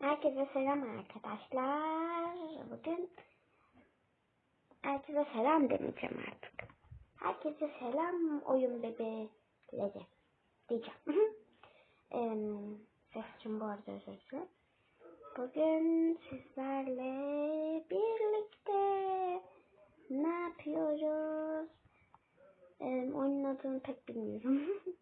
Herkese selam arkadaşlar. Bugün herkese selam demeyeceğim artık. Herkese selam oyun bebeğleri diyeceğim. Eee sesim bu arada özür dilerim. Bugün sizlerle birlikte ne yapıyoruz? Eee oyunun adını pek bilmiyorum.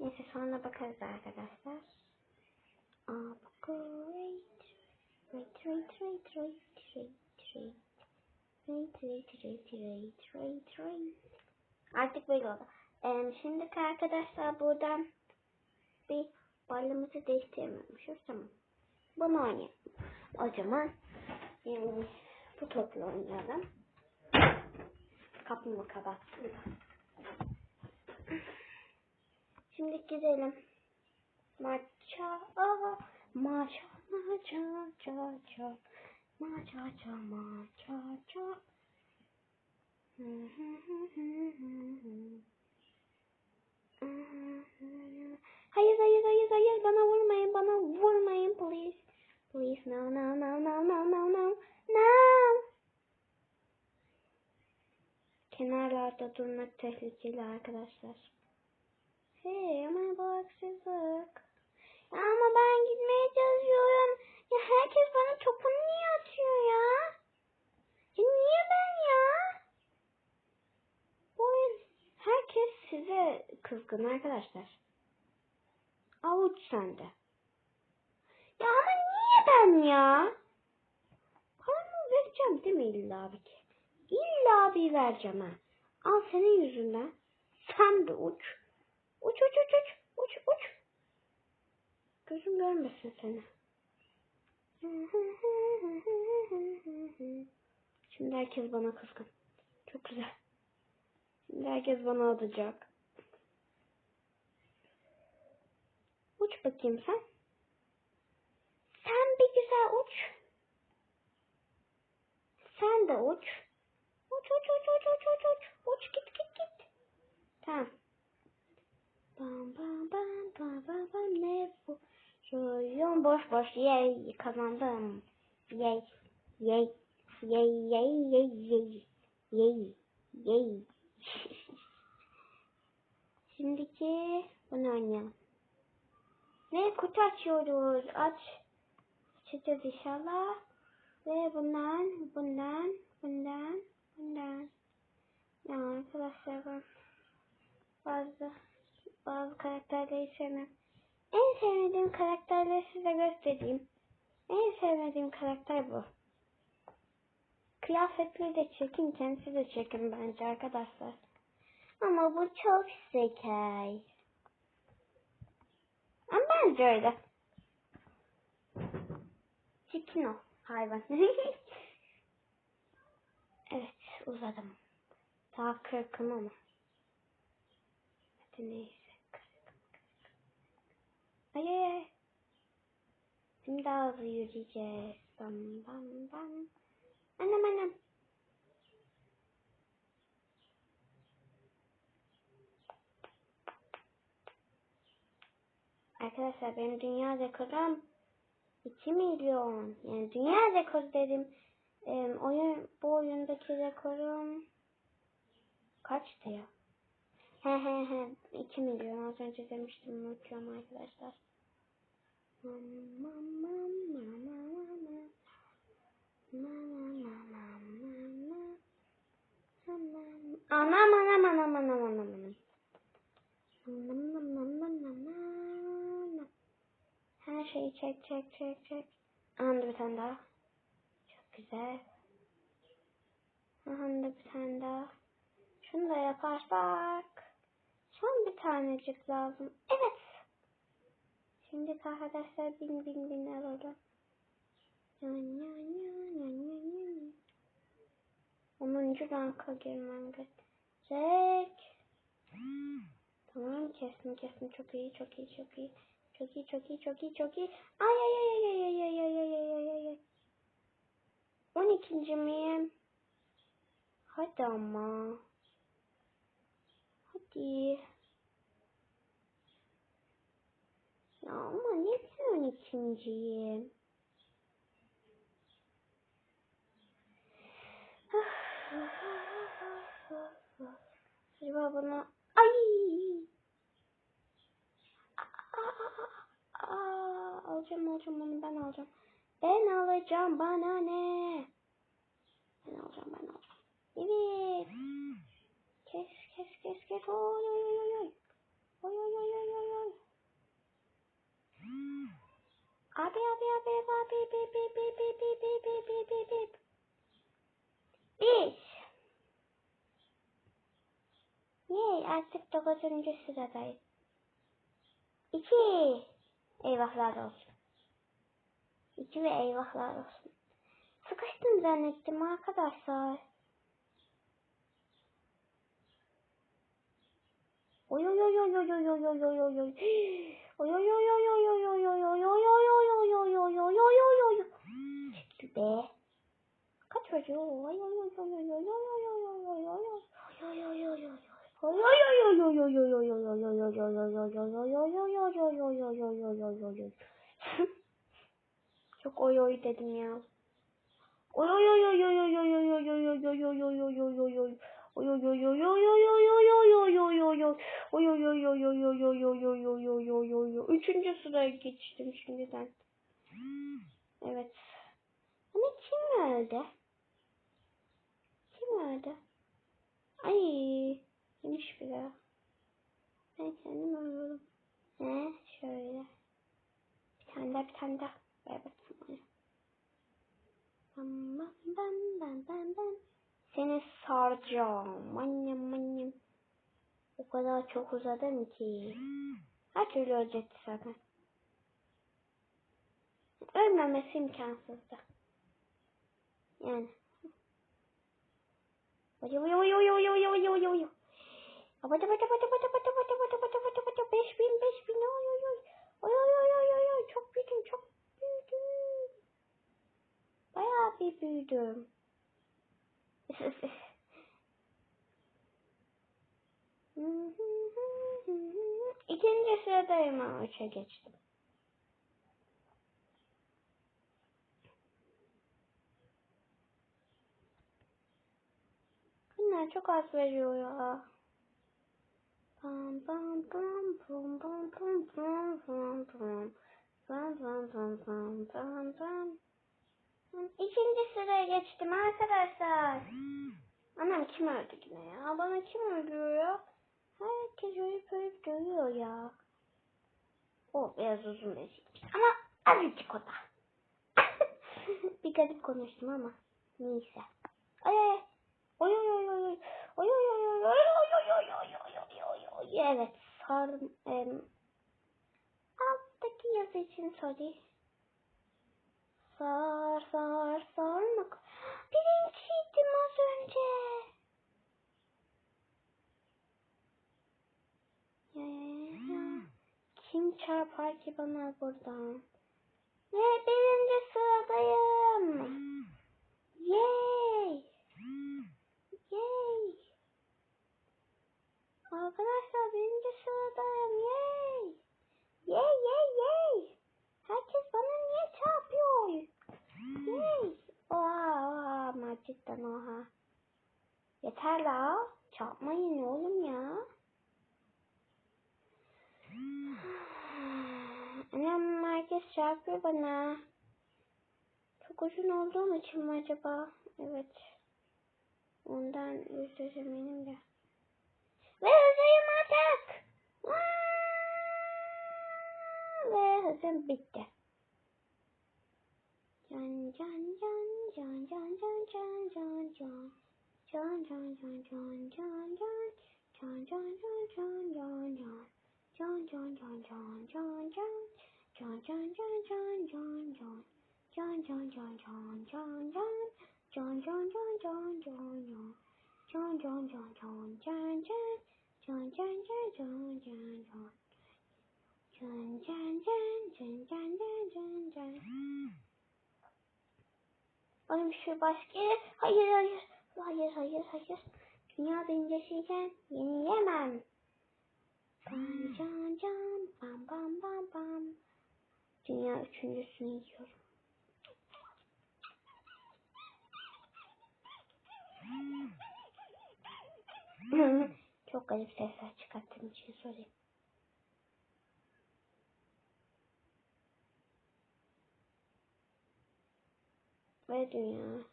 Neyse sonra bakarız arkadaşlar up, go right, right, right, right, right, right, right. Right, right, right, right, right. Artık böyle oldu. Ee, şimdiki arkadaşlar buradan bir varlığımızı değiştirmemişiz. Tamam. Bunu oynayalım. O zaman yani bu topla oynayalım. Kapımı kapattım. Şimdi gidelim. Maça, maça, maça, ça, ça, maça, ça, maça, ça. Hı hı hı hı hı hı. Hayır, hayır, hayır, hayır, bana vurmayın, bana vurmayın, please. Please, no, no, no, no, no, no, no, no. Kenarlarda durmak tehlikeli arkadaşlar. Hey ama bu haksızlık. Ama ben gitmeye çalışıyorum. Ya herkes bana topunu niye atıyor ya? Ya niye ben ya? Bu oyun herkes size kızgın arkadaşlar. Avuç sende. Ya ama niye ben ya? Paramı vereceğim değil mi illa bir ki? İlla bir vereceğim ha. Al senin yüzünden. Sen de uç. Uç uç uç uç. Uç uç. Gözüm görmesin seni. Şimdi herkes bana kızgın. Çok güzel. Şimdi herkes bana atacak. Uç bakayım sen. Sen bir güzel uç. Sen de uç. Uç uç uç uç uç uç uç. Uç git git git. Tamam. Bam bam bam bam bam bam? Şuyum boş boş yey kazandım. Yey yey yey yey yey yey yey yey. Şimdiki bunu oynayalım. Ve kutu açıyoruz. Aç. Açacağız inşallah. Ve bundan, bundan, bundan, bundan. Ya arkadaşlar ben bazı bazı karakterleri sevmem. En sevmediğim karakterleri size göstereyim. En sevmediğim karakter bu. Kıyafetleri de çekin, kendisi de çekin bence arkadaşlar. Ama bu çok zekay. Ama bence öyle. Çekin o hayvan. evet uzadım. Daha kırkım ama. Hadi neyse. Ay ay ay. Şimdi daha hızlı yürüyeceğiz. Bam bam bam. Anam anam. Arkadaşlar benim dünya rekorum 2 milyon. Yani dünya rekoru dedim. Ee, oyun, bu oyundaki rekorum kaçtı ya? He he he 2 milyon az önce demiştim unutuyorum arkadaşlar. Anam anam anam anam anam anam. Her şeyi çek çek çek çek. Aha bir tane daha. Çok güzel. Aha bir tane daha. Şunu da yaparsak. Son bir tanecik lazım. Evet. Şimdi arkadaşlar bin bin bin alalım. Onuncu ranka girmem gerekecek. Tamam kestim kestim çok iyi çok iyi çok iyi. Çok iyi çok iyi çok iyi çok iyi. Ay ay ay ay ay ay ay ay ay ay ay. 12. miyim? Hadi ama. Hadi. Ya ama ne diyorsun ben ikinciyim. Acaba bana... Ay! Aa, alacağım alacağım onu ben alacağım. Ben alacağım bana ne? Ben alacağım ben alacağım. Evet. Kes kes kes kes. Oy oy oy oy. Oy oy oy oy oy oy. Abi abi abi abi abi abi abi abi abi abi abi abi abi. Biz. Yay artık dokuzuncu sıradayız. İki. Eyvahlar olsun. İki ve eyvahlar olsun. Sıkıştım zannettim arkadaşlar. Oy oy oy oy oy oy oy oy oy oy oy. Oy oy oy oy oy oy oy oy oy oy oy oy oy oy oy oy oy oy. Çekil be. Kaç oy oy oy oy oy oy oy oy oy oy oy oy oy oy oy oy. Çok oy oy dedim ya. Oy oy oy oy oy oy oy oy oy oy oy oy oy oy oy oy oy. Oy oy oy oy oy oy oy oy oy oy oy oy oy. Oy oy oy oy oy oy oy oy oy oy oy oy oy. Üçüncü sıraya geçtim şimdiden. Evet. Hani kim öldü? Kim öldü? Ay, yemiş biri. Ben kendim öldüm. Ne? Şöyle. Bir tane daha, bir tane daha. Ver bakayım bam bam bam bam bam. Seni saracağım. Annem annem. O kadar çok uzadım ki. Her türlü ölecekti zaten. Ölmemesi imkansızdı. Yani. Oy oy oy oy oy oy oy oy oy. Bata bata bata bata bata bata bata bata beş bin beş bin oy oy oy. Oy oy oy oy oy oy çok büyüdüm çok büyüdüm. Bayağı bir büyüdüm. İkinci sıradayım ama üçe geçtim. Bunlar çok az veriyor ya. Bam bam bam bam bam bam bam bam bam. Bam bam bam bam bam bam. İkinci sıraya geçtim arkadaşlar. Anam kim öldü yine ya? Bana kim öldürüyor? Herkes ölüp ölüp dövüyor ya. O biraz uzun bir Ama azıcık o da. bir garip konuştum ama. Neyse. Ay ay. Oy oy oy oy. Oy oy oy oy oy oy oy oy oy oy. Evet. Sar, em, alttaki yazı için sorry. Sar sar sarmak. Birinciydim az önce. Ya, ya, ya. Kim çarpar ki bana buradan? Ve birinci sıradayım. Yay. Arkadaşlar birinci sıradayım. Yay. Yay yay yay. Herkes bana niye çarpıyor? Yay. Oha oha ama cidden oha. Yeter la. Çarpmayın oğlum ya. Annem herkes çarpıyor bana. Çok uzun olduğum için mi acaba? Evet. Ondan yüzde yüz eminim de. Ve hızlıyım artık. Ve hızım bitti. Can can can can can can can can can. Can can can can can can. Can can can can can can. Can can can can can John, John, John, John, John, John. John, John, John, John, John, John. John, John, John, John, John, John. John, John, John, John, John, John. John, John, John, John, John, John. John, John, John, John, John, John, John, John. Bana bir şey başka. Hayır, hayır. Hayır, hayır, hayır. Dünya birincisiyken yenileyemem. Can can can bam bam bam bam. Dünya üçüncüsünü yiyorum. Çok garip sesler çıkarttığım için sorayım. Ve dünya.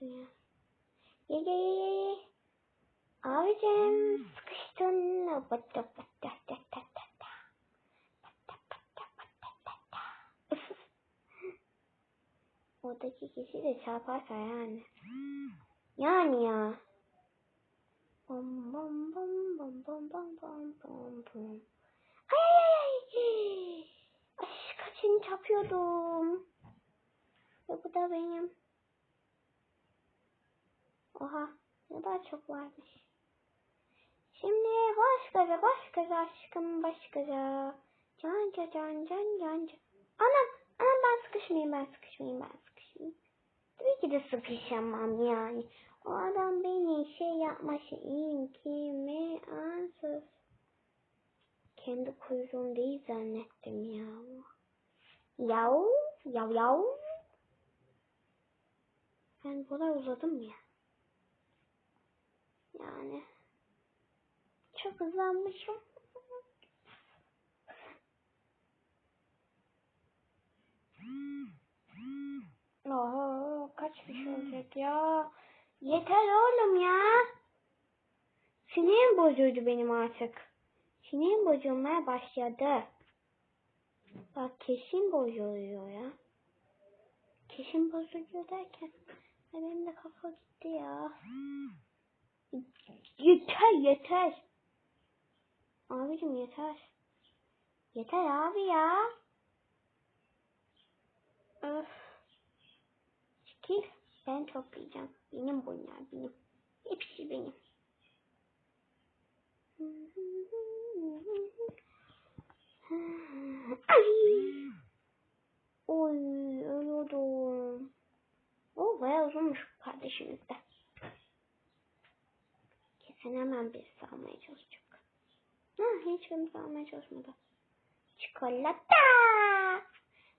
Dünya. Ye ye ye ye. Abicim sıkıştın. Batta batta Oradaki kişi de çarparsa yani. Yani ya. Bom bom bom bom bom bom bom bom bom. Ay ay ay. Ay kaçını çarpıyordum. Ve bu da benim. Oha ne kadar çok varmış. Şimdi baş gaza baş gaza aşkım baş gaza. Can can can can can. Anam anam ben sıkışmayayım ben sıkışmayayım ben de sıkışamam yani. O adam beni şey yapması imkansız. Kendi kuyruğum değil zannettim ya. Yav yav yav. Ben bu kadar uzadım ya. Yani çok hızlanmışım. Oho kaç bir şey olacak ya. Yeter oğlum ya. Sinirim bozuldu benim artık. Sinirim bozulmaya başladı. Bak kesin bozuluyor ya. Kesin bozuluyor derken. Benim de kafa gitti ya. Yeter yeter. Abicim yeter. Yeter abi ya. Öf. Çekil. Ben toplayacağım. Benim bunlar benim. Hepsi benim. Ay. Oy ölüyordum. O bayağı uzunmuş kardeşimiz de. Kesin hemen birisi almaya çalışacak. Ha hiç kimse almaya çalışmadı. Çikolata.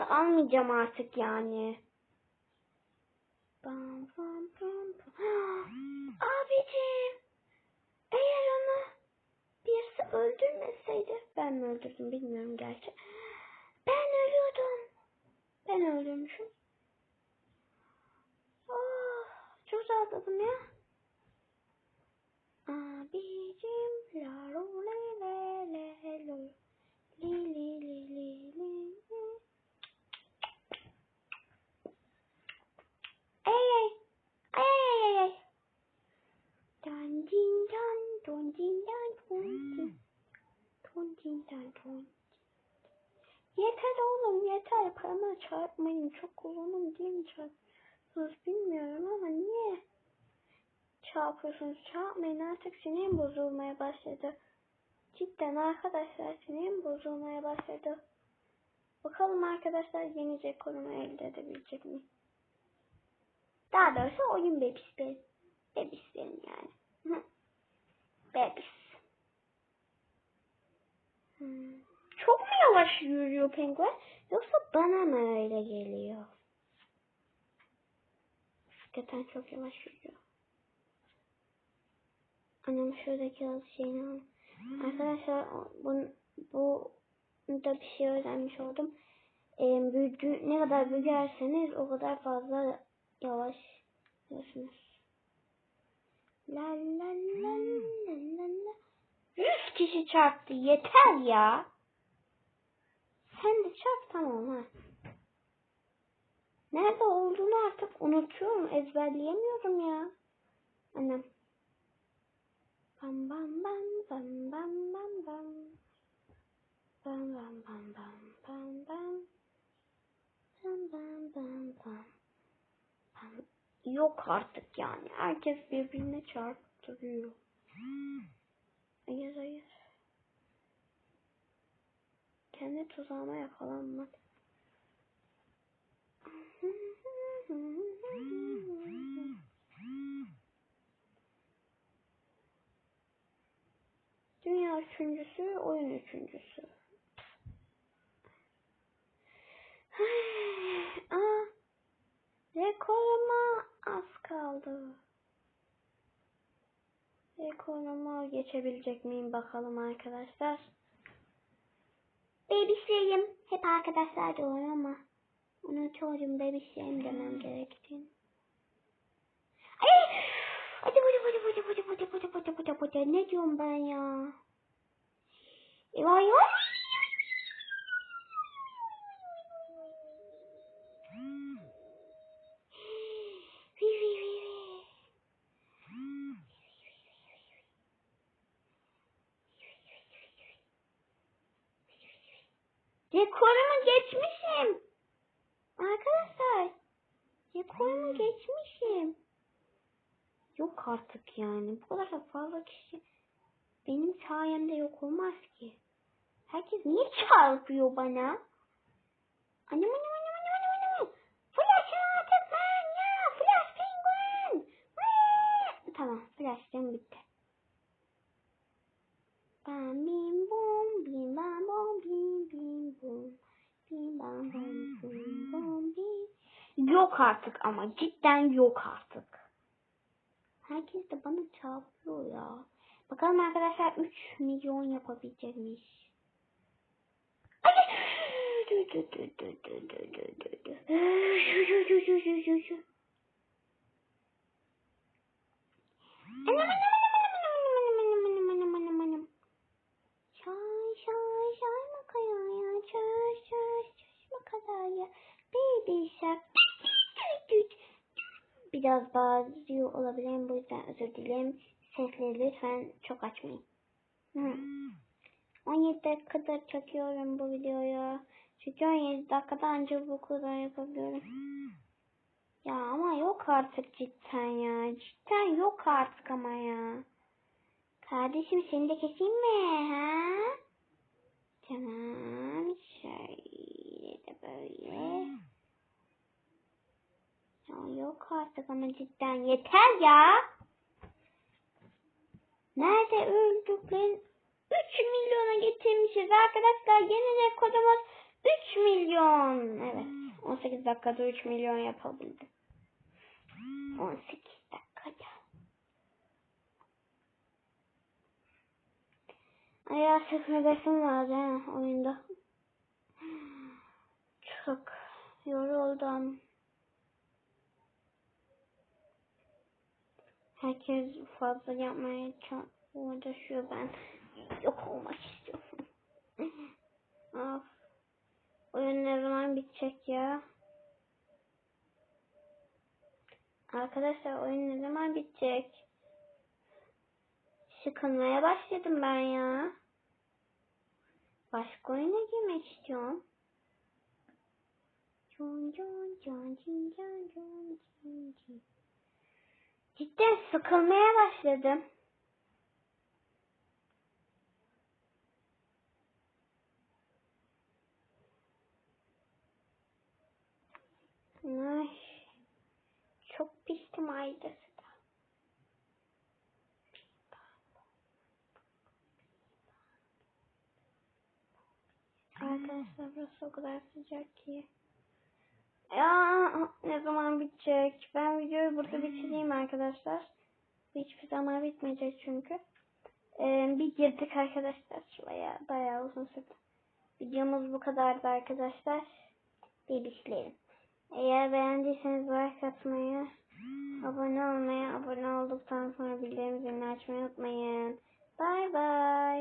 da almayacağım artık yani. Bam bam bam bam. Abicim. Eğer onu birisi öldürmeseydi. Ben mi öldürdüm bilmiyorum gerçi. Ben ölüyordum. Ben öldürmüşüm. Oh, çok rahatladım ya. Abicim la lo le le le lo li li li li li Ay ay ay ay ay ay Dan din dan don din dan don din don din dan don Yeter yeter parama çarpmayın çok uzunum değil mi çarpıyorsunuz bilmiyorum ama niye çarpıyorsunuz çarpmayın artık sinirim bozulmaya başladı. Cidden arkadaşlar sinirim bozulmaya başladı. Bakalım arkadaşlar yeni rekorumu elde edebilecek mi? Daha doğrusu oyun bebis benim. Bebis benim yani. Bebis. Hmm. Çok mu yavaş yürüyor penguen? Yoksa bana mı öyle geliyor? Hakikaten çok yavaş yürüyor. Annem şuradaki yazı şeyini al. Arkadaşlar bu, bu da bir şey öğrenmiş oldum. Ee, büyüdü, ne kadar büyürseniz o kadar fazla yavaş diyorsunuz. La la la la la la. Yüz kişi çarptı yeter ya. Sen de çarp tamam ha. Nerede olduğunu artık unutuyorum. Ezberleyemiyorum ya. Annem. Bam bam bam bam bam bam bam. Bam bam bam bam bam bam. Bam bam bam bam. Bam. Yok artık yani. Herkes birbirine çarptırıyor. Hayır hayır. Kendi tuzağıma yakalanmadı. Dünya üçüncüsü, oyun üçüncüsü. Aa, rekoruma az kaldı. Rekorumu geçebilecek miyim bakalım arkadaşlar. Bebişlerim. Hep arkadaşlar diyorum ama unutuyorum bebişlerim demem gerektiğini. Ay! Hadi hadi hadi hadi hadi hadi hadi hadi hadi hadi ne diyorum ben ya? Eyvah eyvah. Geçmişim. Arkadaşlar. Rekorumu geçmişim. Yok artık yani. Bu kadar da fazla kişi benim sayemde yok olmaz ki. Herkes niye çarpıyor bana? Anam anam anam anam anam anam. Flash'ın artık ben ya. Flash penguin. Vaa! Tamam. Flash'ım bitti. Bam bim Yok artık ama cidden yok artık. Herkes de bana çarpıyor ya. Bakalım arkadaşlar 3 milyon yapabilecek miyiz? Ay! Dü shark biraz bağırıyor olabilirim bu yüzden özür dilerim sesleri lütfen çok açmayın Hı. 17 dakikadır çekiyorum bu videoyu çünkü 17 dakikada ancak bu kadar yapabiliyorum ya ama yok artık cidden ya cidden yok artık ama ya Kardeşim seni de keseyim mi? Ha? Tamam. Şöyle de böyle. Yok artık ama cidden yeter ya. Nerede öldüklerin 3 milyona getirmişiz arkadaşlar. Yeni rekorumuz 3 milyon. Evet. 18 dakikada 3 milyon yapabildim. 18 dakikada. Ay artık nefesim var oyunda. Çok yoruldum. Herkes fazla yapmaya uğraşıyor ben yok olmak istiyorum. of. Oyun ne zaman bitecek ya? Arkadaşlar oyun ne zaman bitecek? Sıkılmaya başladım ben ya. Başka oyuna girmek istiyorum. Con con cin con con cin cin. Cidden sıkılmaya başladım. Ay, çok pistim aydası da. Arkadaşlar burası o kadar sıcak ki. Ya ne zaman bitecek? Ben videoyu burada bitireyim arkadaşlar. Hiçbir zaman bitmeyecek çünkü. Ee, bir girdik arkadaşlar. Baya, bayağı uzun sürdü. Videomuz bu kadardı arkadaşlar. Bebişlerim. Eğer beğendiyseniz like atmayı, abone olmayı, abone olduktan sonra bildirim zilini açmayı unutmayın. Bye bye.